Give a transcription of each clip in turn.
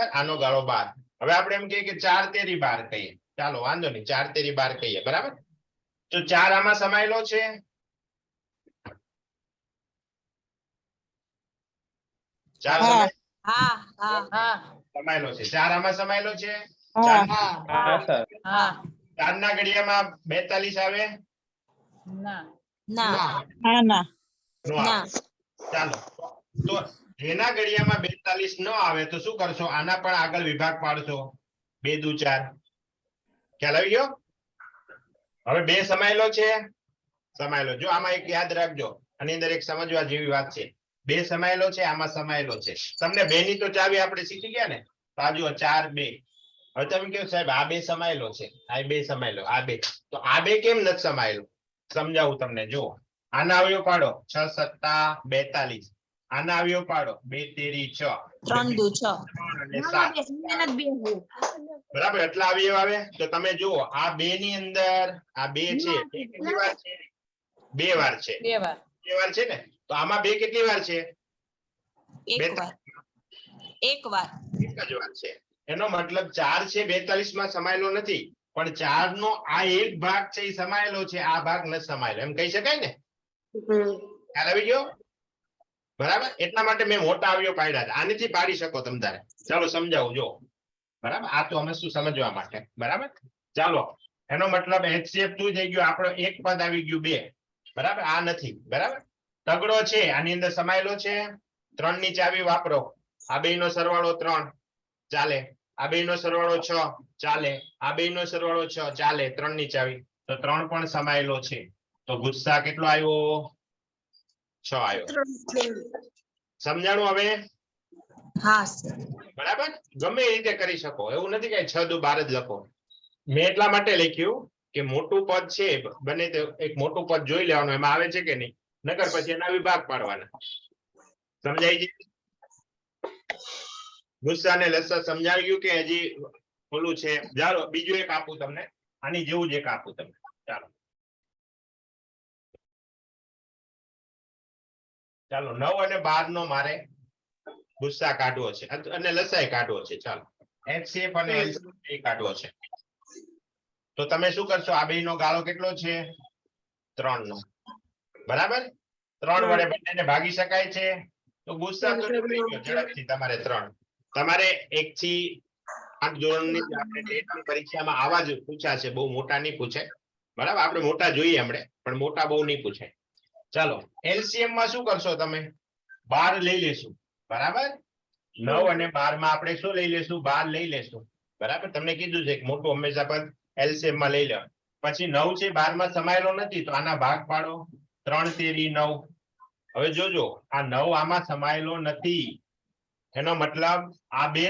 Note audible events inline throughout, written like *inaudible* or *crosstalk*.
બરાબર? આનો ગાળો બાર. હવે આપણે એમ કહીએ કે ચાર તેરી બાર કહીએ. ચાલો વાંધો નહીં ચાર તેરી બાર કહીએ બરાબર? તો ચાર આમાં સમાયેલો છે? ચાર હા. સમાય- હા હા હા. સમાયેલો છે. ચાર આમાં સમાયેલો છે? ચાર હા હા સર. હા. ચાર ના ઘડિયામાં બેતાલીસ આવે? ના. ના. ના. નો. ના આવે. ચાલો. તો જેના ઘડિયામાં બેતાલીસ ન આવે તો શું કરશો? આના પણ આગળ વિભાગ પાડશો. બે દુ ચાર. ખ્યાલ આવી ગયો? હવે બે સમાયેલો છે. સમાયેલો. જો આમાં એક યાદ રાખજો. આની અંદર એક સમજવા જેવી વાત છે. બે સમાયેલો છે, આમાં સમાયેલો છે. તમને બે ની તો ચાવી આપણે શીખી ગયા ને? તો ચાર, બે. હવે તમે કહો, સાહેબ, આ બે સમાયેલો છે. આ બે સમાયેલો, આ બે. તો આ બે કેમ નથી સમાયેલો? સમજાવું તમને. જુઓ. આના અવયવ પાડો. છ, સત્તા, બેતાલીસ. આના આવ્યો પાડો. બે તેરી છ. ત્રણ દુ છ. બરાબર એટલા અવયવ આવે? તો તમે જુઓ આ બે ની અંદર આ બે છે. કેટલી વાર છે? બે વાર છે. બે વાર. બે વાર છે ને? તો આમાં બે કેટલી વાર છે? એક વાર. એક વાર. એક જ વાર છે. એનો મતલબ ચાર છે બેતાલીસમાં સમાયેલો નથી. પણ ચાર નો આ એક ભાગ છે એ સમાયેલો છે. આ ભાગ ન સમાયેલો. એમ કહી શકાય ને? ખ્યાલ આવી ગયો? બરાબર? એટલા માટે મેં મોટા અવયવ પાડ્યા હતા. આનેથી પાડી શકો તમે તારે. ચાલો સમજાવું જો બરાબર? આ તો અમે શું સમજવા માટે? બરાબર? ચાલો. એનો મતલબ એચસીએફ શું થઈ ગયું. આપણો એક પદ આવી ગયું બે. બરાબર? આ નથી. બરાબર? તગડો છે. આની અંદર સમાયેલો છે. ત્રણની ચાવી વાપરો. આ બે નો સરવાળો ત્રણ. ચાલે. આ બે નો સરવાળો છ. ચાલે. આ બે નો સરવાળો છ. ચાલે. ત્રણની ચાવી તો ત્રણ પણ સમાયેલો છે. તો ગુસ્સા કેટલો આવ્યો? છ આવ્યો સમજાણું હવે? હા સર. બરાબર? ગમે એ રીતે કરી શકો. એવું નથી કે છ દુ બાર જ લખો. મેં એટલા માટે લખ્યું કે મોટું પદ છે બને તે એક મોટું પદ જોઈ લેવાનું. એમાં આવે છે કે નહીં? નકર પછી એના વિભાગ પાડવાના. સમજાય છે? ગુસ્સા ને લસ્સા સમજાવી ગયું કે હજી ઓલું છે? ચાલો બીજું એક આપું તમને. આની જેવું જ એક આપું તમને. ચાલો, નવ અને બાર નો મારે ગુસ્સા કાઢવો છે. અને લસાઈ કાઢવો છે. ચાલો. એચસીએફ અને કાઢવો છે. તો તમે શું કરશો? આ બે નો ગાળો કેટલો છે? ત્રણ નો બરાબર? ત્રણ વડે બંનેને ભાગી શકાય છે. તો ગુસ્સા ઝડપથી તમારે ત્રણ. તમારે એક થી આઠ ધોરણની પરીક્ષામાં આવા જ પૂછા છે. બહુ મોટા નહીં પૂછે બરાબર? આપણે મોટા જોઈએ હમણે. પણ મોટા બહુ નહીં પૂછે ચાલો એલસીએમમાં શું કરશો તમે? બાર લઈ લેશું. બરાબર? નવ અને બારમાં આપણે શું લઈ લેશું? બાર લઈ લેશું. બરાબર? તમને કીધું છે કે મોટું હંમેશા પણ એલસીએમમાં લઈ લો પછી નવ છે બારમાં સમાયેલો નથી તો આના ભાગ પાડો. ત્રણ તેરી નવ. હવે જોજો આ નવ આમાં સમાયેલો નથી. એનો મતલબ આ બે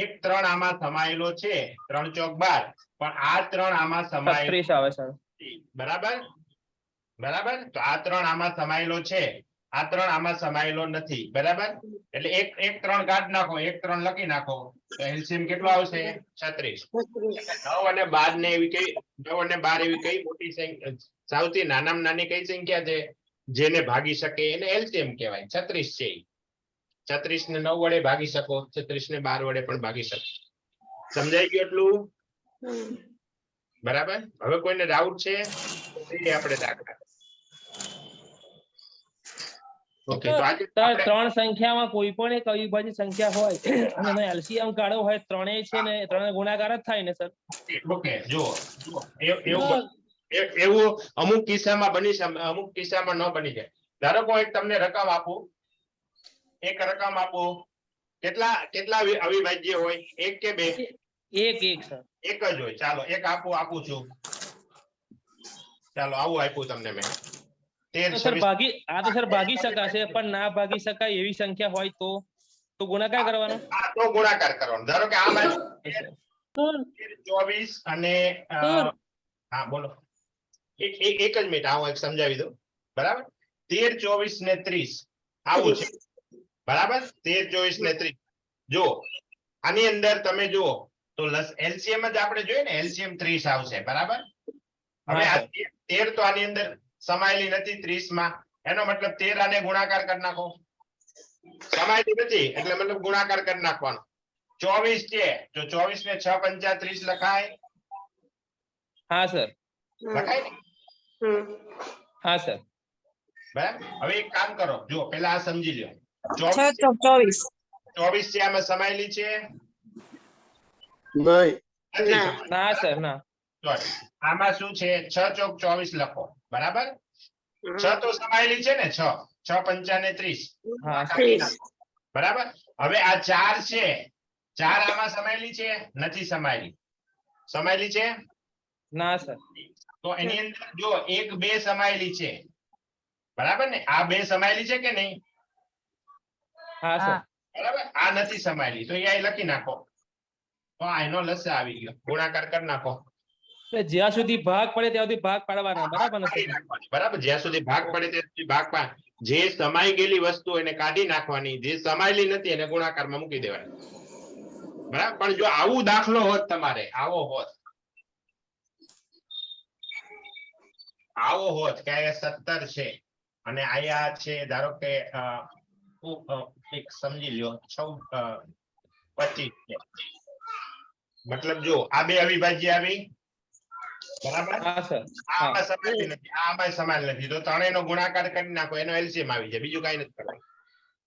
એક ત્રણ આમાં સમાયેલો છે ત્રણ ચોક બાર. પણ આ ત્રણ આમાં સમાયેલો આવે સર. બરાબર? બરાબર? તો આ ત્રણ આમાં સમાયેલો છે. આ ત્રણ આમાં સમાયેલો નથી. બરાબર? એટલે એક એક ત્રણ કાઢ નાખો એક ત્રણ લખી નાખો. તો એલસીએમ કેટલો આવશે? છત્રીસ. નવ અને બાર ને એવી કઈ નવ અને બાર એવી કઈ મોટી સંખ્યા સૌથી નાનામાં નાની કઈ સંખ્યા છે? જેને ભાગી શકે એને એલસીએમ કહેવાય. છત્રીસ છે છત્રીસ ને નવ વડે ભાગી શકો. છત્રીસ ને બાર વડે પણ ભાગી શકો. સમજાઈ ગયું એટલું? બરાબર? હવે કોઈને ડાઉટ છે? આપણે દાખલા ઓકે તો આજે સર આપણે- ત્રણ સંખ્યામાં કોઈ પણ એક અવિભાજ્ય સંખ્યા હોય અને એલસીએમ કાઢો હોય ત્રણેય છે ને ત્રણે ગુણાકાર જ થાય ને સર? ઓકે જુઓ એવું એવું અમુક કિસ્સામાં બની અમુક કિસ્સામાં ન બની જાય ધારો કે એક તમને રકમ આપું એક રકમ આપું કેટલા કેટલા અવિભાજ્ય હોય? એક કે બે? એક એક સર. એક જ હોય. ચાલો એક આપું આપું છું. ચાલો આવું આપ્યું તમને મેં. સર ભાગી આ તો સર ભાગી શકાશે પણ ના ભાગી શકાય એવી સંખ્યા હોય તો તો ગુણાકાર કરવાનો? આ તો ગુણાકાર કરવાનો. ધારો કે આમાં સર. ચોવીસ અને હા બોલો. એક એક એક જ મિનિટ આવું એક સમજાવી દઉં. બરાબર? તેર ચોવીસ ને ત્રીસ. આવું છે. બરાબર? તેર ચોવીસ ને ત્રીસ. જો આની અંદર તમે જુઓ. તો એલસીએમ જ આપણે જોઈએ ને એલસીએમ ત્રીસ આવશે. બરાબર? હવે આ તેર તો આની અંદર સમાયેલી નથી ત્રીસમાં એનો મતલબ તેર આને ગુણાકાર કરી નાખો. સમાયેલી નથી એટલે મતલબ ગુણાકાર કરી નાખવાનો. ચોવીસ છે તો ચોવીસ ને છ પંચા ત્રીસ લખાય. હા સર. લખાય ને? હા સર. બરાબર? હવે એક કામ કરો. જો પેલા આ સમજી લ્યો. છ ચોવીસ ચોવીસ. ચોવીસ છે આમાં સમાયેલી છે? નહીં. ના. ના સર ના. આમાં શું છે? છ ચોક ચોવીસ લખો. બરાબર? છ તો સમાયેલી છે ને? છ. છ પંચાને ત્રીસ. બરાબર? હવે આ ચાર છે. ચાર આમાં સમાયેલી છે? નથી સમાયેલી. સમાયેલી છે? ના સર. તો એની અંદર જો એક બે સમાયેલી છે. બરાબર ને? આ બે સમાયેલી છે કે નહીં? હા સર. બરાબર? આ નથી સમાયેલી. તો એ લખી નાખો. તો આ એનો લસા આવી ગયો. ગુણાકાર કરી નાખો. જ્યાં સુધી ભાગ પડે ત્યાં સુધી ભાગ પાડવાના બરાબર ને. બરાબર. જ્યાં સુધી ભાગ પડે ત્યાં સુધી ભાગ પાડ જે સમાઈ ગયેલી વસ્તુ એને કાઢી નાખવાની જે સમાયેલી નથી એને ગુણાકારમાં મૂકી દેવાની. બરાબર? પણ જો આવું દાખલો હોત તમારે આવો હોત. આવો હોત કે અહીંયા સત્તર છે અને અહીંયા છે ધારો કે સમજી લ્યો ચૌદ પચીસ છે. મતલબ જો આ બે અવિભાજ્ય આવી બરાબર? હા સર. આ આમાં સમાયેલી નથી આમાં સમાયેલ નથી. તો ત્રણેયનો ગુણાકાર કરી નાખો એનો એલસીએમ આવી જાય બીજું કઈ નથી કરવાનું.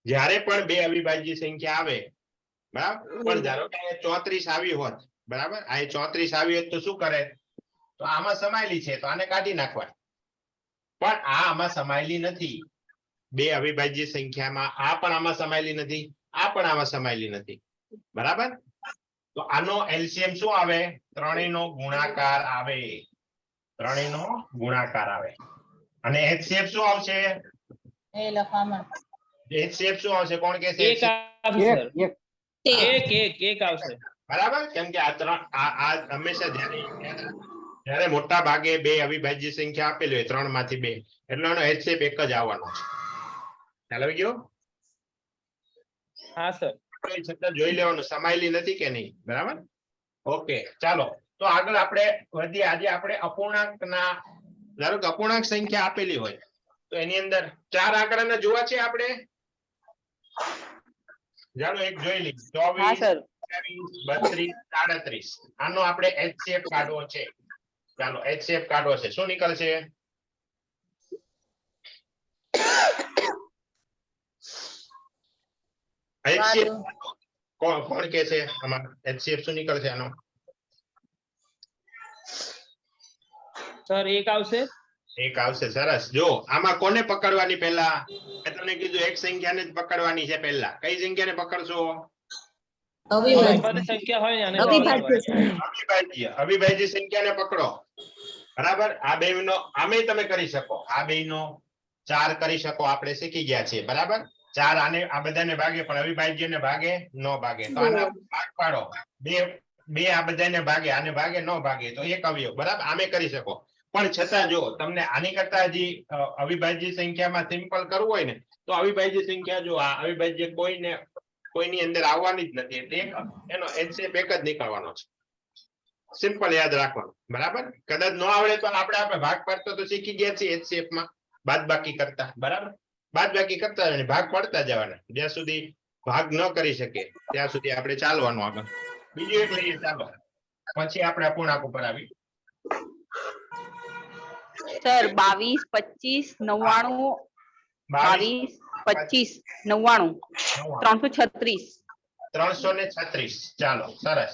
જ્યારે પણ બે અવિભાજ્ય સંખ્યા આવે બરાબર? પણ ધારો કે ચોત્રીસ આવી હોત બરાબર? આ ચોત્રીસ આવી હોત તો શું કરે? તો આમાં સમાયેલી છે તો આને કાઢી નાખવા પણ આ આમાં સમાયેલી નથી. બે અવિભાજ્ય સંખ્યામાં આ પણ આમાં સમાયેલી નથી આ પણ આમાં સમાયેલી નથી. બરાબર? તો આનો એલસીએમ શું આવે? ત્રણેયનો ગુણાકાર આવે. ત્રણેયનો ગુણાકાર આવે. અને એચસીએફ શું આવશે? એ લખામાં એચસીએફ શું આવશે? કોણ કે એક આવશે. એક એક. એક આવશે. બરાબર? કેમ કે આ ત્રણ આ આ હંમેશા જ્યારે જ્યારે મોટા ભાગે બે અવિભાજ્ય સંખ્યા આપેલી હોય ત્રણમાંથી બે. એટલે એનો એચસીએફ એક જ આવવાનો છે. ખ્યાલ આવી ગયો? હા સર. આપણે છતાં જોઈ લેવાનું. સમાયેલી નથી કે નહીં? બરાબર? ઓકે ચાલો. તો આગળ આપણે વધીએ આજે આપણે અપૂર્ણાંકના ધારો કે અપૂર્ણાંક સંખ્યા આપેલી હોય તો એની અંદર ચાર આંકડાના જોવા છે આપણે? ચાલો એક જોઈ લઈએ. ચોવીસ બત્રીસ સાડત્રીસ. આનો આપણે એચસીએફ કાઢવો છે. ચાલો એચસીએફ કાઢવો છે. શું નીકળશે HCF કોણ કોણ કે છે અમાર એચસીએફ શું નીકળશે આનો? સર એક આવશે? એક આવશે સરસ. જો આમાં કોને પકડવાની પહેલા? મેં તમને કીધું એક સંખ્યાને જ પકડવાની છે પહેલા. કઈ સંખ્યાને પકડશો? અવિભાજ્ય. અવિભાજ્ય. સંખ્યા ને આને અવિભાજ્ય અવિભાજ્ય. અવિભાજ્ય. સંખ્યાને પકડો. બરાબર? આ બે નો આમે તમે કરી શકો. આ બે નો ચાર કરી શકો. આપણે શીખી ગયા છીએ. બરાબર? ચાર આને આ બધાને ભાગે પણ અવિભાજ્ય ને ભાગે ન ભાગે. તો આના ભાગ પાડો. બે બે આ બધાને ભાગે આને ભાગે નો ભાગે. તો એક અવયવ. બરાબર? આમે કરી શકો. પણ છતાં જો તમને આની કરતા હજી અવિભાજ્ય સંખ્યામાં સિમ્પલ કરવું હોય ને તો અવિભાજ્ય સંખ્યા જો આ અવિભાજ્ય કોઈને કોઈની અંદર આવવાની જ નથી. એટલે એનો HCF એક જ નીકળવાનો છે. સિમ્પલ યાદ રાખવાનું. બરાબર? કદાચ ન આવડે તો આપણે આપણે ભાગ પાડતો તો શીખી ગયા છીએ HCF માં. બાદ બાકી કરતા. બરાબર? બાદ બાકી કરતા જવાની ભાગ પડતા જવાના. જ્યાં સુધી ભાગ ન કરી શકે ત્યાં સુધી આપણે ચાલવાનું આગળ. બીજું એક લઈએ ચાલો. પછી આપણે અપૂર્ણાંક ઉપર આવી સર બાવીસ પચીસ નવ્વાણું બાવીસ પચીસ નવ્વાણું. ત્રણસો છત્રીસ. ત્રણસો ને છત્રીસ. ચાલો સરસ.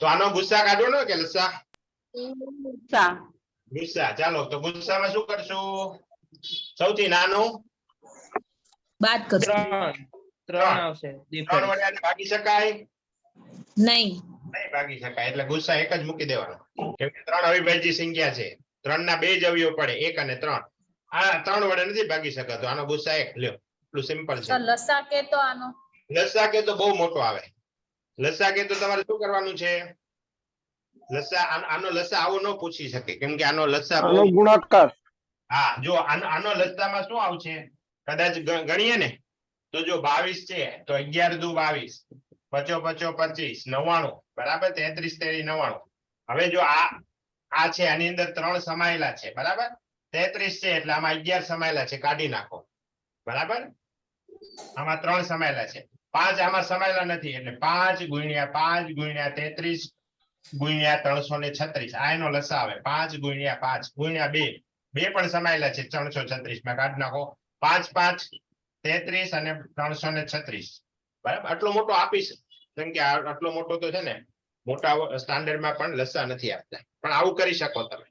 તો આનો ગુસ્સા કાઢવાનો કે લસા? ગુસ્સા. ચાલો તો ગુસ્સામાં શું કરશું? સૌથી નાનું? બાદ કરશું. ત્રણ. ત્રણ આવશે. ત્રણ વડે આને ભાગી શકાય? નહીં. નહીં ભાગી શકાય એટલે ગુસ્સા એક જ મૂકી દેવાનો. કેમ કે ત્રણ અવિભાજ્ય સંખ્યા છે. ત્રણ ના બે જ અવયવ પડે એક અને ત્રણ. આ ત્રણ વડે નથી ભાગી શકાતો આનો ગુસ્સા એક. લ્યો એટલું સિમ્પલ છે. લસા કે તો આનો? લસા કે તો બહુ મોટો આવે. લસા કે તો તમારે શું કરવાનું છે? લસા આનો- લસા આવો ન પૂછી શકે કેમ કે આનો લસા આનો ગુણાકાર. હા જો આનો લસામાં શું આવશે? કદાચ ગણીએ ને, તો જો બાવીસ છે, તો અગિયાર દુ બાવીસ, પચો પચો, પચીસ, નવ્વાણું, બરાબર? તેત્રીસ, તેરી, નવ્વાણું. હવે જો આ આ છે, આની અંદર ત્રણ સમાયેલા છે, બરાબર? તેત્રીસ છે, એટલે આમાં અગિયાર સમાયેલા છે, કાઢી નાખો. બરાબર? આમાં ત્રણ સમાયેલા છે. પાંચ આમાં સમાયેલા નથી, એટલે પાંચ ગુણ્યા પાંચ ગુણ્યા તેત્રીસ ગુણ્યા ત્રણસો ને છત્રીસ. આ એનો લસા આવે. પાંચ ગુણ્યા પાંચ ગુણ્યા બે. બે પણ સમાયેલા છે, ત્રણસો છત્રીસમાં કાઢી નાખો. પાંચ પાંચ તેત્રીસ અને ત્રણસો ને છત્રીસ. બરાબર? આટલો મોટો આપીશ. કેમ કે આટલો મોટો તો છે ને મોટા સ્ટાન્ડર્ડમાં પણ લસા નથી આપતા. પણ આવું કરી શકો તમે.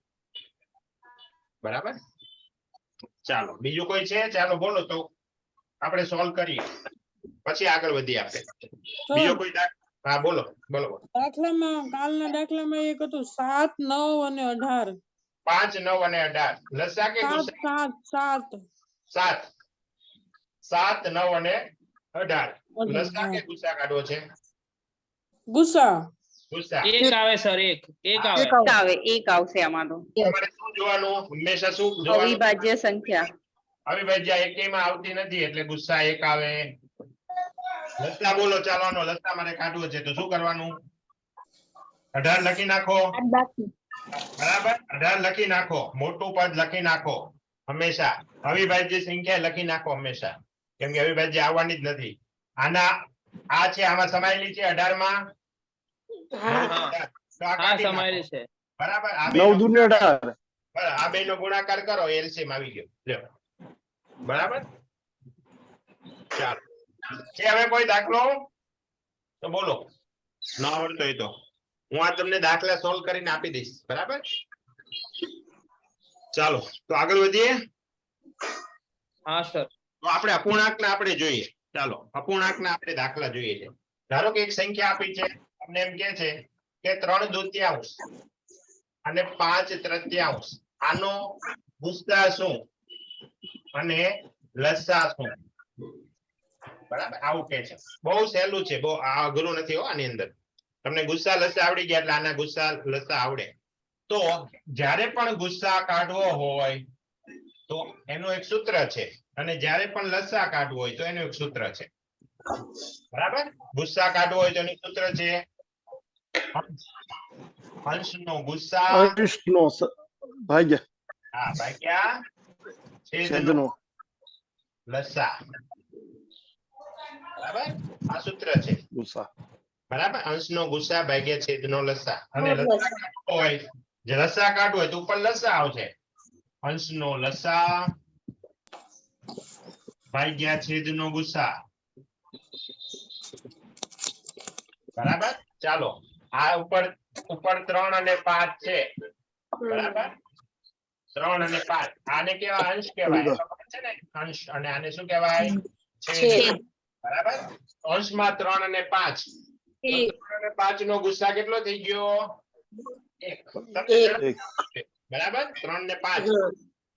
બરાબર? ચાલો બીજું કોઈ છે? ચાલો બોલો તો. આપણે સોલ્વ કરીએ. પછી આગળ વધીએ આપણે બીજો કોઈ હા બોલો બોલો બોલો. દાખલામાં કાલના દાખલામાં એક હતું સાત નવ અને અઢાર. પાંચ નવ અને અઢાર. લસા કે સાત સાત. સાત. સાત નવ અને અઢાર. લસા કે ગુસા કાઢવો છે? ગુસ્સા. ગુસા એક આવે સર એક. એક આવે. એક આવે એક આવશે આમાં તમારે શું જોવાનું? હંમેશા શું જોવાનું? અવિભાજ્ય સંખ્યા. અવિભાજ્ય એકેયમાં આવતી નથી એટલે ગુસ્સા એક આવે. લસા બોલો ચાલવાનો. લસા મારે કાઢવો છે તો શું કરવાનું? અઢાર લખી નાખો. બરાબર? અઢાર લખી નાખો. મોટું પદ લખી નાખો. હંમેશા. અવિભાજ્ય સંખ્યા લખી નાખો હંમેશા. કેમ કે અવિભાજ્ય આવવાની જ નથી. આના આ છે આમાં સમાયેલી છે અઢારમાં બરાબર, આ બે નો ગુણાકાર કરો એલસીએમ આવી ગયો. બરાબર? ચાલો. છે હવે કોઈ દાખલો? તો બોલો. ન આવડતો હોય તો હું આ તમને દાખલા સોલ્વ કરીને આપી દઈશ. બરાબર? ચાલો તો આગળ વધીએ? હા સર. તો આપણે અપૂર્ણાંક ના આપણે જોઈએ. ચાલો અપૂર્ણાંક ના આપણે દાખલા જોઈએ છે. ધારો કે એક સંખ્યા આપી છે તમને એમ કે છે કે ત્રણ દૂત્યાંશ અને પાંચ તૃતીયાંશ. આનો ગુસ્સા શું? અને લસા શું? બરાબર આવું કે છે. બહુ સહેલું છે બહુ આ અઘરું નથી હો આની અંદર. તમને ગુસ્સા લસા આવડી ગયા એટલે આના ગુસ્સા લસા આવડે. તો જ્યારે પણ ગુસ્સા કાઢવો હોય તો એનું એક સૂત્ર છે. અને જ્યારે પણ લસા કાઢવો હોય તો એનું એક સૂત્ર છે. બરાબર? ગુસ્સા કાઢવો હોય તો એનું સૂત્ર છે અંશનો ગુસ્સા. અંશનો ભાગ્યા. હા ભાગ્યા. છેદનો લસા બરાબર? આ સૂત્ર છે. ગુસ્સા. બરાબર? અંશનો ગુસ્સા ભાગ્યા છેદનો લસા અને લસા કાઢવો હોય જે લસા કાઢવો હોય તો ઉપર લસા આવશે. અંશનો લસા ભાગ્યા છેદનો ગુસ્સા. બરાબર? ચાલો. આ ઉપર ઉપર ત્રણ અને પાંચ છે. બરાબર? ત્રણ અને પાંચ. આને કેવા અંશ કહેવાય? છે ને? અંશ. અને આને શું કહેવાય? છેદ. છેદ. બરાબર? અંશમાં ત્રણ અને પાંચ. ત્રણ અને પાંચ નો ગુસ્સા કેટલો થઈ ગયો? બરાબર? ત્રણ ને પાંચ.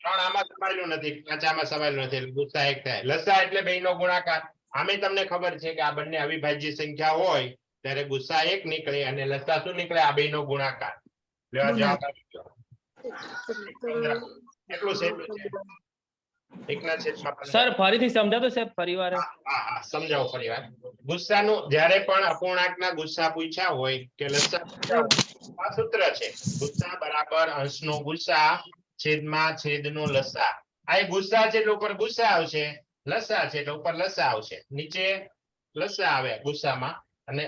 ત્રણ આમાં સમાયેલું નથી પાંચ આમાં સમાયેલું નથી ગુસ્સા એક થાય. લસા એટલે બે નો ગુણાકાર. આમે તમને ખબર છે કે આ બંને અવિભાજ્ય સંખ્યા હોય ત્યારે ગુસ્સા એક નીકળે અને લસા શું નીકળે? આ બે નો ગુણાકાર. કેટલું સહેલું છે. સર ફરીથી સમજાતો સાહેબ ફરીવાર હા હા સમજાવો ફરીવાર. ગુસ્સાનું જ્યારે પણ અપૂર્ણાંકના ગુસ્સા પૂછ્યા હોય કે લસા સૂત્ર છે. ગુસ્સા બરાબર અંશનો ગુસ્સા છેદમાં છેદનો લસા. આ ગુસ્સા છે એટલે ઉપર ગુસ્સા આવશે લસા છે એટલે ઉપર લસા આવશે. નીચે લસા આવે ગુસ્સામાં અને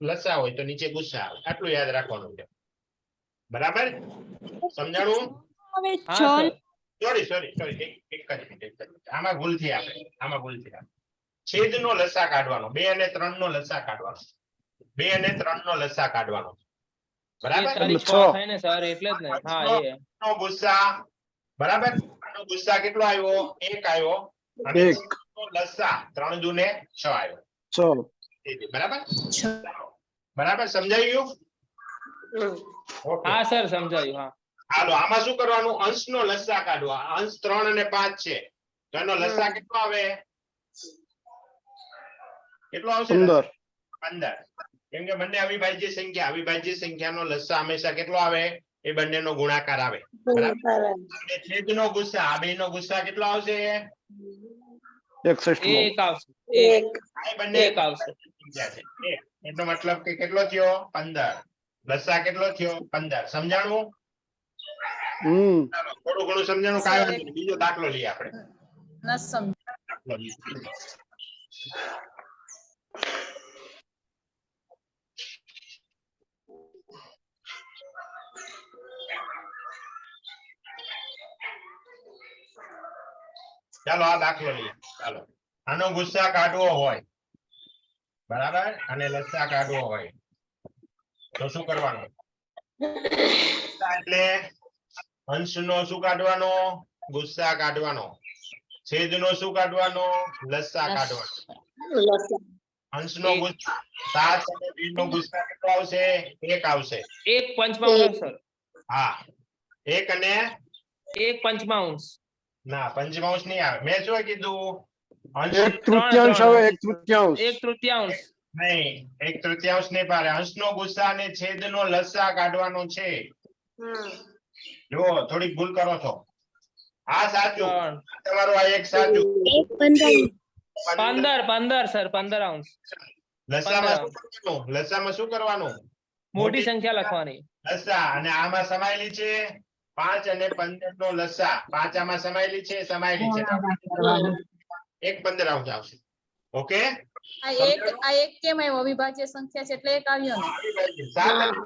લસા હોય તો નીચે ગુસ્સા આવે. આટલું યાદ રાખવાનું છે. બરાબર? સમજાણું? સર સોરી સોરી એક એક જ. આમાં ભૂલ થઈ આપણે. આમાં ભૂલ થઈ આપણે. છેદનો લસા કાઢવાનો. બે અને ત્રણ નો લસા કાઢવાનો. બે અને ત્રણ નો લસા કાઢવાનો. બરાબર? તારી છ. છ. થાય ને સર એટલે જ ને. હા એ. નો ગુસ્સા. બરાબર? આનો ગુસ્સા કેટલો આવ્યો? એક આવ્યો. અને લસા. ત્રણ દુને છ આવ્યો. બરાબર? બરાબર? સમજાઈ ગયું હા સર સમજાયું. હા. હાલો આમાં શું કરવાનું? અંશનો લસા કાઢવા અંશ ત્રણ અને પાંચ છે. તો એનો લસા કેટલો આવે? કેટલો આવશે? પંદર. પંદર. કેમ કે બંને અવિભાજ્ય સંખ્યા. અવિભાજ્ય સંખ્યાનો લસા હંમેશા કેટલો આવે? એ બંનેનો ગુણાકાર આવે. બરાબર? અને છેદનો ગુસ્સા. આ બેનો ગુસ્સા કેટલો આવશે? નો એક આવશે. એક. આ બંને એક આવશે. એનો મતલબ કે કેટલો થયો? પંદર. લસા કેટલો થયો? પંદર. સમજાણું? હમ. ચાલો થોડું ઘણું સમજાણું કાંઈ વાંધો નહીં. બીજો દાખલો લઈએ આપણે. ન સમજ ચાલો આ દાખલો લઈએ. ચાલો. આનો ગુસ્સા કાઢવો હોય. બરાબર? અને લસ્સા કાઢવો હોય. તો શું કરવાનું? એટલે અંશનો શું કાઢવાનો? ગુસ્સા કાઢવાનો. છેદનો શું કાઢવાનો? લસ્સા કાઢવાનો. અંશનો ગુસ્સા. સાત અને બે નો ગુસ્સા કેટલો આવશે? એક આવશે. એક પંચમાંશ હા. એક અને? એક પંચમાંશ ના પંચમાંશ નહીં આવે. મેં શું કીધું? અંશ એક તૃતીયાંશ આવે એક તૃતીયાંશ. એક તૃતીયાંશ. નહીં એક તૃતીયાંશ નહીં પાડે. અંશનો ગુસ્સા અને છેદનો લસ્સા કાઢવાનો છે. જો થોડીક ભૂલ કરો છો. આ સાચું. તમારું આ એક સાચું. પંદર. પંદર સર પંદર અંશ. લસામાં શું કરવાનું? લસામાં શું કરવાનું? મોટી સંખ્યા લખવાની. લસા. અને આમાં સમાયેલી છે પાંચ અને પંદર નો લસા. પાંચ આમાં સમાયેલી છે સમાયેલી છે. એક પંદર અંશ આવશે. ઓકે? આ એક આ એક કેમ આવ્યો? અવિભાજ્ય સંખ્યા છે એટલે એક આવ્યો સાત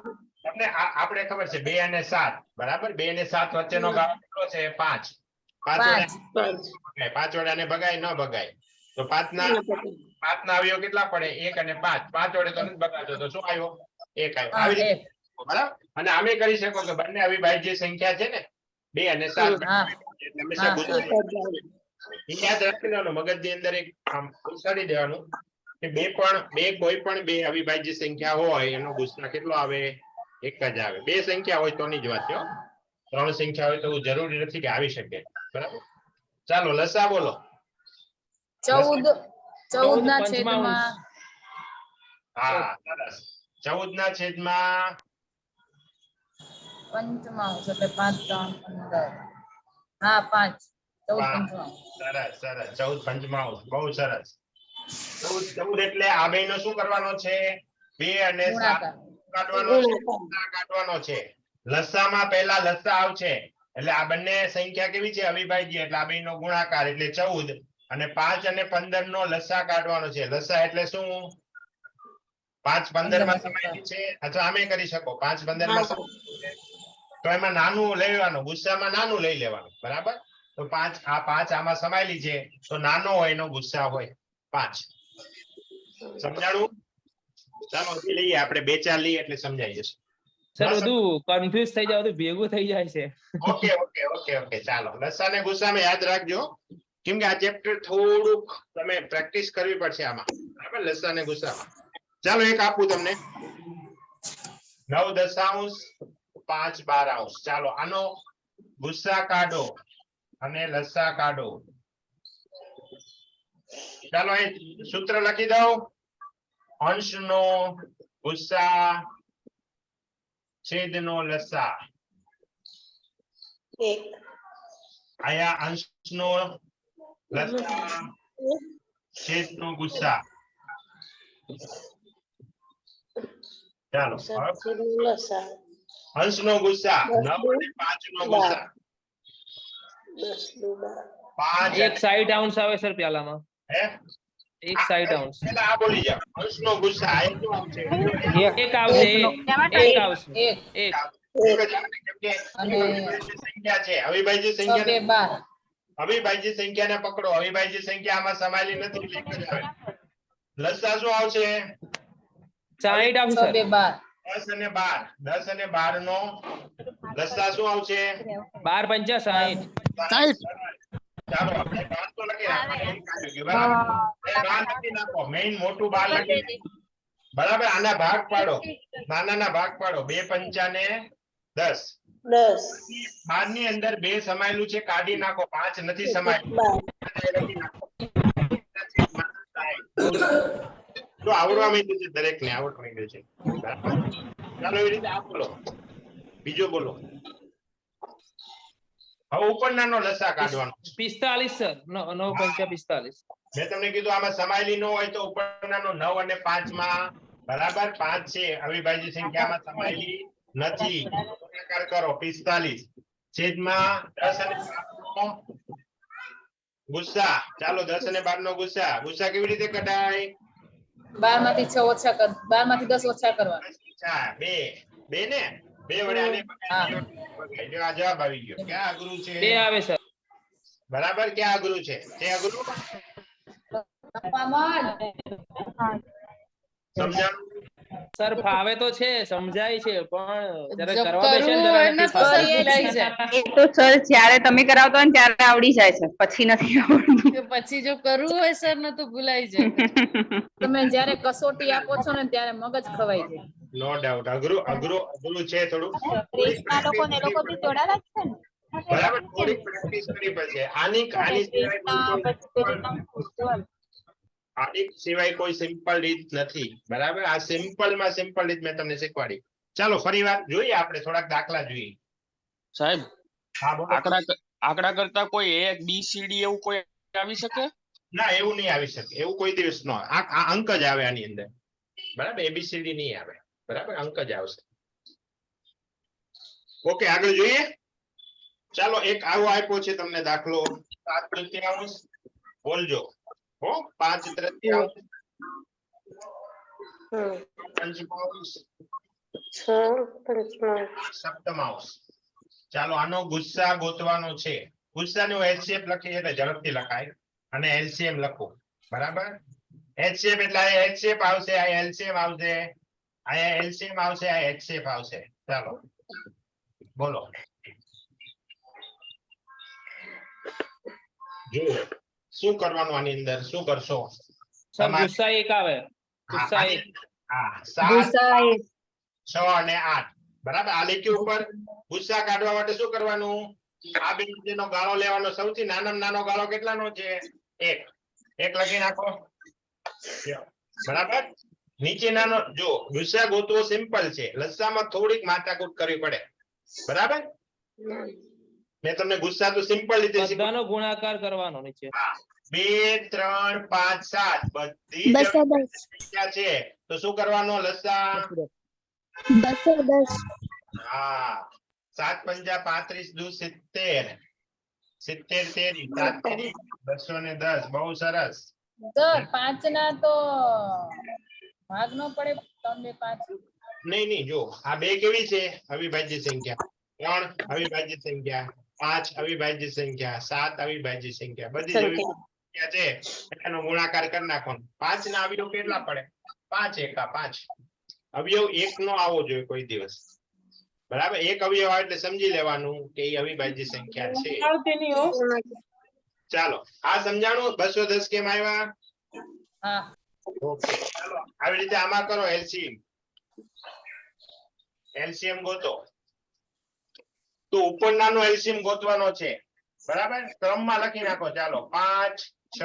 તમને આપણે ખબર છે બે અને સાત. બરાબર? બે અને સાત વચ્ચેનો ગાળો કેટલો છે? પાંચ. પાંચ વડે ભગાય. ને બગાય ન ભગાય તો પાંચ ના પાંચ ના આવ્યો કેટલા પડે? એક અને પાંચ. પાંચ વડે તો બગાડતો. તો શું આવ્યો? એક આવ્યો. આવી રીતે. બરાબર? અને આમે કરી શકો કે બંને અવિભાજ્ય સંખ્યા છે ને? બે અને સાત. યાદ રાખી લેવાનું મગજની અંદર એક આમ ઉસાડી દેવાનું કે બે પણ બે કોઈ પણ બે અવિભાજ્ય સંખ્યા હોય એનો ગુસ્સા કેટલો આવે? એક જ આવે. બે સંખ્યા હોય તો ની જ વાત છે ત્રણ સંખ્યા હોય તો એવું જરૂરી નથી કે આવી શકે. બરાબર? ચાલો લસા બોલો. ચૌદ ચૌદ ના. છેદમાં હા સરસ. ચૌદ ના છેદમાં પંચમાંશ એટલે પાંચ ત્રણ પંદર. હા પાંચ. ચૌદ પંચમાંશ સરસ સરસ. ચૌદ પંચમાંશ બહુ સરસ. ચૌદ ચૌદ એટલે આ બે નો શું કરવાનો છે? બે અને સાત. કાઢવાનો કાઢવાનો છે. લસામાં પહેલા લસા આવશે. એટલે આ બંને સંખ્યા કેવી છે? અવિભાજ્ય. એટલે આ બેનો ગુણાકાર એટલે ચૌદ. અને પાંચ અને પંદર નો લસા કાઢવાનો છે. લસા એટલે શું? પાંચ પંદરમાં સમાયેલી છે? અથવા આમે કરી શકો? પાંચ પંદરમાં તો એમાં નાનું લઈ લેવાનું. ગુસ્સામાં નાનું લઈ લેવાનું. બરાબર? તો પાંચ આ પાંચ આમાં સમાયેલી છે. તો નાનો હોય એનો ગુસ્સા હોય. પાંચ. સમજાણું? ચાલો લઈએ આપણે બે ચાર લઈએ એટલે સમજાઈ જશે. સર બધું કન્ફ્યુઝ થઈ જાવ તો ભેગું થઈ જાય છે. ઓકે ઓકે ઓકે ઓકે ચાલો. લસા ને ગુસ્સામાં યાદ રાખજો કેમ કે આ ચેપ્ટર થોડુંક તમે પ્રેક્ટિસ કરવી પડશે આમાં. બરાબર? લસા ને ગુસ્સામાં. ચાલો એક આપું તમને. નવ દશાંશ પાંચ બારાંશ. ચાલો આનો ગુસ્સા કાઢો અને લસા કાઢો. ચાલો અહીં સૂત્ર લખી દઉં. અંશનો ગુસ્સા છેદનો લસા. આયા અંશનો લસા છેદનો ગુસ્સા. ચાલો અંશનો ગુસ્સા નવ અને પાંચ નો ગુસ્સા. પાંચ એક સાઈડ આઉન્સ આવે સર પેલામાં હે? એક સાઈડ આવશે. આ બોલી જા અંશનો ગુસ્સા એક આવશે એક આવશે એક એક આવશે. એક. એક. સંખ્યા છે. અવિભાજ્ય સંખ્યા બાર. સંખ્યાને પકડો. અવિભાજ્ય સંખ્યા આમાં સમાયેલી નથી. એક જ આવે. લસા શું આવશે? સાઈડ આવશે. અને બાર. દસ અને બાર. નો લસા શું આવશે? બાર પંચા સાઈઠ ચાલો આપણે બાર તો લખી રાખો. એમ કાઢ્યું કે બરાબર બાર લખી નાખો. મેઇન મોટું બાર લખી બરાબર? આના ભાગ પાડો. નાના ભાગ પાડો. બે પંચાને દસ. દસ. બારની અંદર બે સમાયેલું છે કાઢી નાખો. પાંચ નથી સમાયેલું. નાખો. તો આવડવા માંડ્યું છે દરેક ને આવડવા માંડ્યું છે. ચાલો એવી રીતે આ બોલો. બીજો બોલો. હવે ઉપરના નો લસા કાઢવાનો. પિસ્તાલીસ સર. નવ નવ પંચા પિસ્તાલીસ. મેં તમને કીધું આમાં સમાયેલી નો હોય તો ઉપરના નો નવ અને પાંચમાં બરાબર પાંચ છે. અવિભાજ્ય સંખ્યામાં સમાયેલી નથી. ગુણાકાર કરો. પિસ્તાલીસ. છેદમાં દસ અને નો ગુસ્સા. ચાલો દસ અને બાર નો ગુસ્સા. ગુસ્સા કેવી રીતે કઢાય? બારમાંથી છ ઓછા કર બારમાંથી દસ ઓછા કરવા બે. બે ને? બે વડે આ જવાબ આવી ગયો. ક્યાં અઘરું બે છે? આવે સર બરાબર ક્યાં અઘરું છે? તે અઘરું સમજાણું? સર ફાવે તો છે સમજાય છે પણ જ્યારે કરવા બેસે ને. એ તો સર જ્યારે તમે કરાવતા હોય ને ત્યારે આવડી જાય છે. પછી નથી આવડતું. પછી જો કરવું હોય સર ને તો ભૂલાઈ જાય. *laughs* તમે જયારે કસોટી આપો છો ને ત્યારે મગજ ખવાઈ જાય. નો ડાઉટ અઘરું અઘરું અઘરું છે થોડું. બરાબર થોડીક પ્રેક્ટિસ કરવી પડશે. આની આની સિવાય કોઈ- આની સિવાય કોઈ સિમ્પલ રીત નથી. બરાબર? આ સિમ્પલમાં સિમ્પલ રીત મેં તમને શીખવાડી. ચાલો ફરી વાર જોઈએ આપણે થોડાક દાખલા જોઈએ. સાહેબ હા આકડા આંકડા કરતા કોઈ એક બી સી ડી એવું કોઈ આવી શકે? ના એવું નહીં આવી શકે. એવું કોઈ દિવસ ન આ આ અંક જ આવે આની અંદર. બરાબર? એબીસીડી નહીં આવે. બરાબર? અંક જ આવશે. ઓકે આગળ જોઈએ. ચાલો એક આવો આપ્યો છે તમને દાખલો. સાત તૃતીયાંશ બોલજો. હો પાંચ તૃતીયાંશ પંચમાંશ સપ્તમાંશ ચાલો આનો ગુસ્સા ગોતવાનો છે. ગુસ્સાનું એલસીએમ લખીએ એટલે ઝડપથી લખાય. અને એલસીએમ લખો. બરાબર? એચસીએફ એટલે આ એચસીએફ આવશે આ એલસીએમ આવશે. એલસીએમ આવશે આ એચસીએફ આવશે. ચાલો. બોલો. જો શું કરવાનું આની અંદર? શું કરશો? ગુસ્સા એક આવે. ગુસ્સા એક. હા સાત છ અને આઠ. બરાબર? આ લીટી ઉપર ગુસ્સા કાઢવા માટે શું કરવાનું? આ બે નીચેનો ગાળો લેવાનો. સૌથી નાનામાં નાનો ગાળો કેટલાનો છે? એક. એક લખી નાખો. બરાબર? નીચે નાનો જો ગુસ્સા ગોતવો સિમ્પલ છે. લસ્સામાં થોડીક માથાકૂટ કરવી પડે. બરાબર? મેં તમને ગુસ્સા તો સિમ્પલ રીતે બધાનો ગુણાકાર કરવાનો નીચે. બે ત્રણ પાંચ સાત. બધી સંખ્યા છે. તો શું કરવાનો? લસ્સા હા. સાત પંજા પાંત્રીસ દુ સિત્તેર. સિત્તેર તેરી. સાત તેરી બસો ને દસ. બહુ સરસ. પાંચ ના તો ભાગ નો પડે ત્રણ બે પાંચ નહીં નહીં જો આ બે કેવી છે? અવિભાજ્ય સંખ્યા. ત્રણ અવિભાજ્ય સંખ્યા. પાંચ અવિભાજ્ય સંખ્યા. સાત અવિભાજ્ય સંખ્યા. બધી સંખ્યા. છે. એનો ગુણાકાર કરી નાખવાનો. પાંચ ના અવયવ કેટલા પડે? પાંચ એકા પાંચ. અવયવ એક નો આવવો જોઈએ કોઈ દિવસ. બરાબર? એક અવયવ આવે એટલે સમજી લેવાનું કે એ અવિભાજ્ય સંખ્યા છે. ચાલો આ સમજાણું? બસો દસ કેમ આવ્યા? હા. આવી રીતે આમાં કરો એલસીએમ. એલસીએમ ગોતો. તો ઉપરનાનો એલસીએમ ગોતવાનો છે. બરાબર? ક્રમમાં લખી નાખો. ચાલો. પાંચ, છ,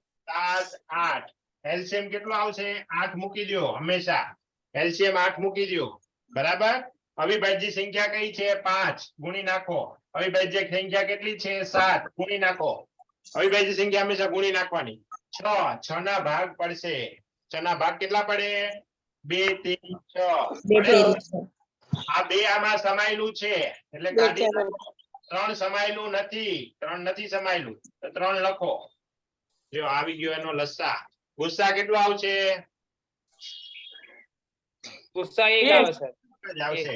સાત, આઠ. એલસીએમ કેટલો આવશે? આઠ મૂકી દો હંમેશા. એલસીએમ આઠ મૂકી દો બરાબર? અવિભાજ્ય સંખ્યા કઈ છે? પાંચ. ગુણી નાખો. અવિભાજ્ય સંખ્યા કેટલી છે? સાત. ગુણી નાખો. અવિભાજ્ય સંખ્યા હંમેશા ગુણી નાખવાની. છ. છ ના ભાગ પડશે. છ ના ભાગ કેટલા પડે? બે ત્રણ છ. આ બે આમાં સમાયેલું છે. એટલે કાઢી ત્રણ. સમાયેલું નથી. ત્રણ નથી સમાયેલું. તો ત્રણ લખો. જો આવી ગયો એનો લસ્સા ગુસ્સા કેટલો આવશે? ગુસ્સા એક આવશે.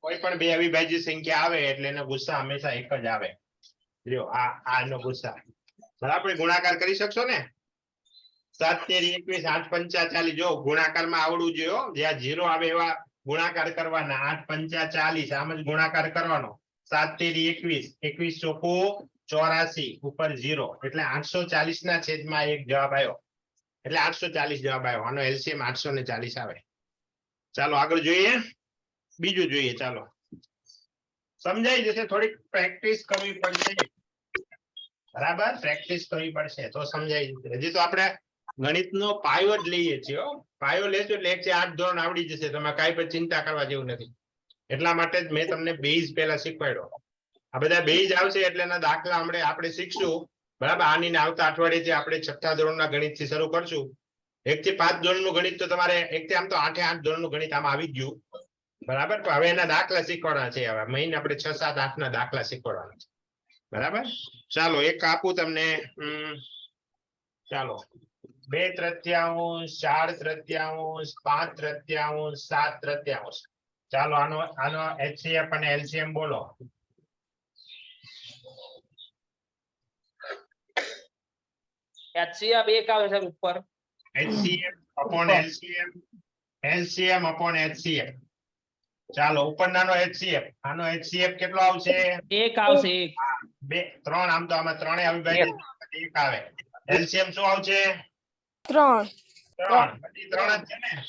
કોઈ પણ બે અવિભાજ્ય સંખ્યા આવે એટલે એનો ગુસ્સા હંમેશા એક જ આવે. જો આ આનો ગુસ્સા. બરાબર? ગુણાકાર કરી શકશો ને? સાત તેરી એકવીસ, આઠ પંચા ચાલીસ જો ગુણાકારમાં આવડવું જોઈએ જ્યાં જીરો આવે એવા ગુણાકાર કરવાના. આઠ પંચા ચાલીસ આમ જ ગુણાકાર કરવાનો. સાત તેરી એકવીસ. એકવીસ ચોખ્ખો ચોરાસી ઉપર ઝીરો એટલે આઠસો ચાલીસ ના છેદમાં એક જવાબ આવ્યો એટલે આઠસો ચાલીસ જવાબ આવ્યો આનો એલસીએમ આઠસો ને ચાલીસ આવે. ચાલો, આગળ જોઈએ. બીજું જોઈએ, ચાલો. સમજાઈ જશે, થોડીક પ્રેક્ટિસ કરવી પડશે. બરાબર? પ્રેક્ટિસ કરવી પડશે, તો સમજાઈ જશે. હજી તો આપણે ગણિતનો પાયો જ લઈએ છીએ પાયો લેશો એટલે એક થી આઠ ધોરણ આવડી જશે તમે કાંઈ પણ ચિંતા કરવા જેવું નથી. એટલા માટે જ મેં તમને બેઝ પહેલા શીખવાડ્યો. આ બધા બેઝ આવશે એટલે એના દાખલા હમણે આપણે શીખશું. બરાબર? આની આવતા અઠવાડિયેથી આપણે છઠ્ઠા ધોરણના ગણિતથી શરૂ કરશું. એક થી પાંચ ધોરણનું ગણિત તો તમારે, એક થી આમ તો આઠે આઠ ધોરણનું ગણિત આમાં આવી ગયું. બરાબર? હવે એના દાખલા શીખવાડવાના છે હવે. મહિને આપણે છ, સાત આઠ ના દાખલા શીખવાડવાના છે. બરાબર? ચાલો એક આપું તમને. ચાલો. બે તૃત્યાંશ ચાર તૃત્યાંશ પાંચ તૃત્યાંશ સાત તૃત્યાંશ. ચાલો આનો આનો એચસીએફ અને એલસીએમ બોલો. એચસીએફ એક આવે સર ઉપર. HCF upon LCM LCM upon HCF ચાલો ઉપરનાનો HCF આનો HCF કેટલો આવશે? એક આવશે એક. બે ત્રણ આમ તો આમાં ત્રણેય અવિભાજ્ય એક આવે. LCM શું આવશે? ત્રણ. ત્રણ. બધી ત્રણ જ છે ને?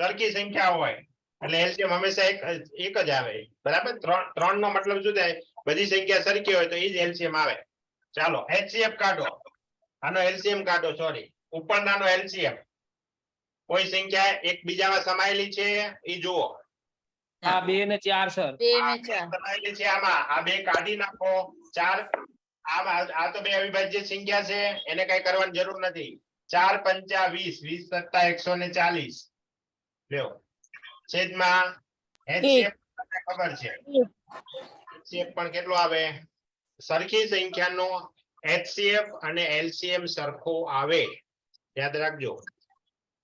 સરખી સંખ્યા હોય. એટલે LCM હંમેશા એક એક જ આવે. બરાબર? ત્રણ ત્રણ નો મતલબ શું થાય? બધી સંખ્યા સરખી હોય તો એ જ LCM આવે. ચાલો HCF કાઢો. આનો LCM કાઢો સોરી ઉપરનાનો LCM કોઈ સંખ્યા એકબીજામાં સમાયેલી છે? એ જુઓ. આ બે ને ચાર સર. બે આ કાઢી નાખો. ચાર. આ તો બે અવિભાજ્ય સંખ્યા છે. એને કઈ કરવાની જરૂર નથી. ચાર પંચા વીસ. વીસ સત્તા એકસો ને ચાલીસ. લ્યો. છેદમાં ખબર છે. HCF પણ કેટલો આવે? સરખી સંખ્યાનો એચસીએફ અને એલસીએમ સરખો આવે. યાદ રાખજો.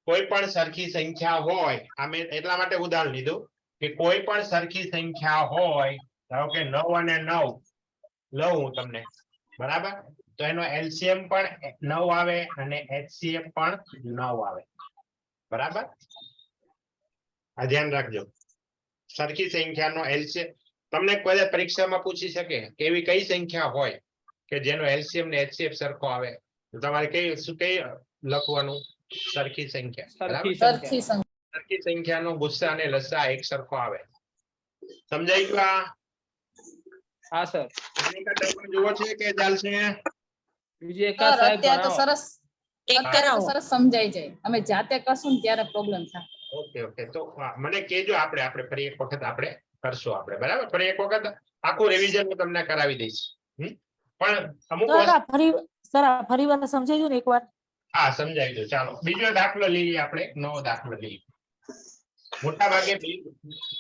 કોઈ પણ સરખી સંખ્યા હોય આ મેં એટલા માટે ઉદાહરણ લીધું. કે કોઈ પણ સરખી સંખ્યા હોય, ધારો કે નવ અને નવ, લઉં હું તમને. બરાબર? તો એનો એલસીએમ પણ નવ આવે અને એચસીએફ પણ નવ આવે. બરાબર? આ ધ્યાન રાખજો. સરખી સંખ્યાનો એલસીએમ તમને કોઈ પરીક્ષામાં પૂછી શકે કે એવી કઈ સંખ્યા હોય કે જેનો એલસીએમ ને એચસીએફ સરખો આવે. તો તમારે કઈ, શું કઈ લખવાનું? સરખી સંખ્યા. સરખી સંખ્યા. સરખી સંખ્યા સરખી સંખ્યાનો ગુસ્સા અને લસા એક સરખો આવે. સમજાઈ ગયું આ? હા સર. જુઓ છે કે ચાલશે? બીજું એક સાહેબ અત્યારે તો સરસ અત્યારે સરસ સમજાઈ જાય. અમે જાતે કરશું ને ત્યારે પ્રોબ્લેમ થાય. Okay okay. તો મને કેજો આપણે આપણે ફરી એક વખત આપણે કરશું આપણે બરાબર? ફરી એક વખત આખું રિવિઝન હું તમને કરાવી દઈશ. પણ અમુક ફરી સર ફરી વાર સમજાઈ ને એકવાર? હા સમજાવી દો ચાલો. બીજો દાખલો લઈએ આપણે. નવો દાખલો લઈએ. મોટા ભાગે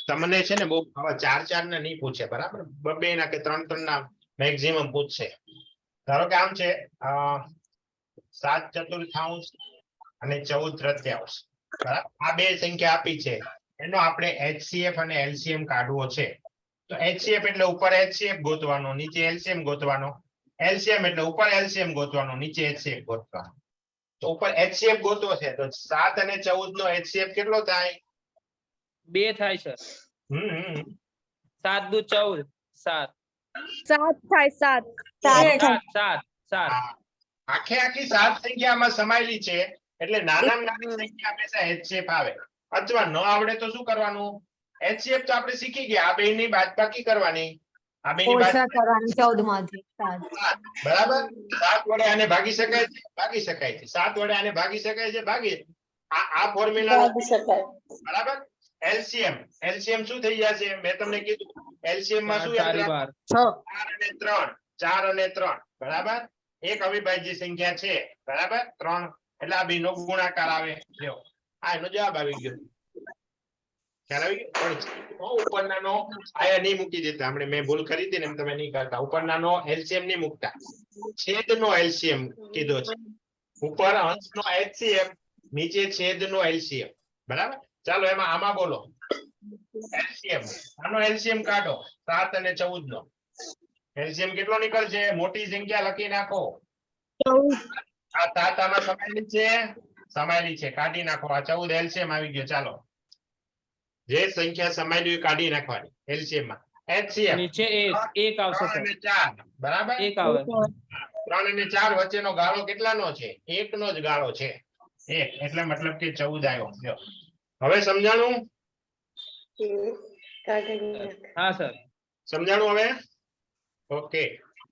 તમને છે ને બહુ ચાર ચાર ને નહીં પૂછે, બરાબર? બે ના કે ત્રણ ત્રણ ના મેક્સિમમ પૂછશે ધારો કે આમ છે સાત ચતુર્થાંશ અને ચૌદ તૃતીયાંશ, બરાબર? આ બે સંખ્યા આપી છે. એનો આપણે એચસીએફ અને એલસીએમ કાઢવો છે. તો એચસીએફ એટલે ઉપર એચસીએફ ગોતવાનો, નીચે એલસીએમ ગોતવાનો. એલસીએમ એટલે ઉપર એલસીએમ ગોતવાનો, નીચે એચસીએફ ગોતવાનો. તો ઉપર એચસીએફ ગોતવો છે, તો સાત અને ચૌદ નો એચસીએફ કેટલો થાય? બે થાય છે. સાત દુ ચૌદ સાત. સાત થાય સાત. સાત સાત. સાત આખે આખી સાત સંખ્યામાં સમાયેલી છે એટલે નાના નાની સંખ્યા હંમેશા એચસીએફ આવે. અથવા ન આવડે તો શું કરવાનું? એચસીએફ તો આપણે શીખી ગયા. આ બે ની બાદબાકી કરવાની. આ બે ની બાદ કરવાની ચૌદમાંથી બરાબર? સાત વડે આને ભાગી શકાય છે? ભાગી શકાય છે. સાત વડે આને ભાગી શકાય છે? ભાગી. આ આ ફોર્મ્યુલા બરાબર? એલસીએમ એલસીએમ શું થઈ જશે મેં તમને કીધું. એલસીએમમાં શું યાદ ચારી અને ત્રણ. ચાર અને ત્રણ. બરાબર? એક અવિભાજ્ય સંખ્યા છે. બરાબર? ત્રણ. એટલે આ બે નો ગુણાકાર આવે. લ્યો. આ એનો જવાબ આવી ગયો. ખ્યાલ આવી ગયો? પણ છેદનો ઉપરનાનો આયા નહીં મૂકી દેતા. હમણાં મેં ભૂલ કરી હતી ને એમ તમે નહીં કરતા. એલસીએમ નહીં મૂકતા. છેદનો એલસીએમ કીધો છે. ઉપર અંશનો એચસીએમ નીચે છેદ નો એલસીએમ બરાબર? ચાલો એમાં આમાં બોલો. એલસીએમ આનો એલસીએમ કાઢો. સાત અને ચૌદ નો એલસીએમ કેટલો નીકળશે? મોટી સંખ્યા લખી નાખો. આ સાત આમાં સમાયેલી છે? સમાયેલી છે. કાઢી નાખો. આ ચૌદ એલસીએમ આવી ગયો. ચાલો. જે સંખ્યા સમાયેલી હોય કાઢી નાખવાની એલસીએમમાં. એચસીએમ નીચે એક. એક આવશે સર. અને ચાર. બરાબર? એક આવે. ત્રણ અને ચાર વચ્ચેનો ગાળો કેટલાનો છે? એકનો જ ગાળો છે. એક. એટલે મતલબ કે ચૌદ આવ્યો. હવે સમજાણું? હા સર. સમજાણું હવે? ઓકે.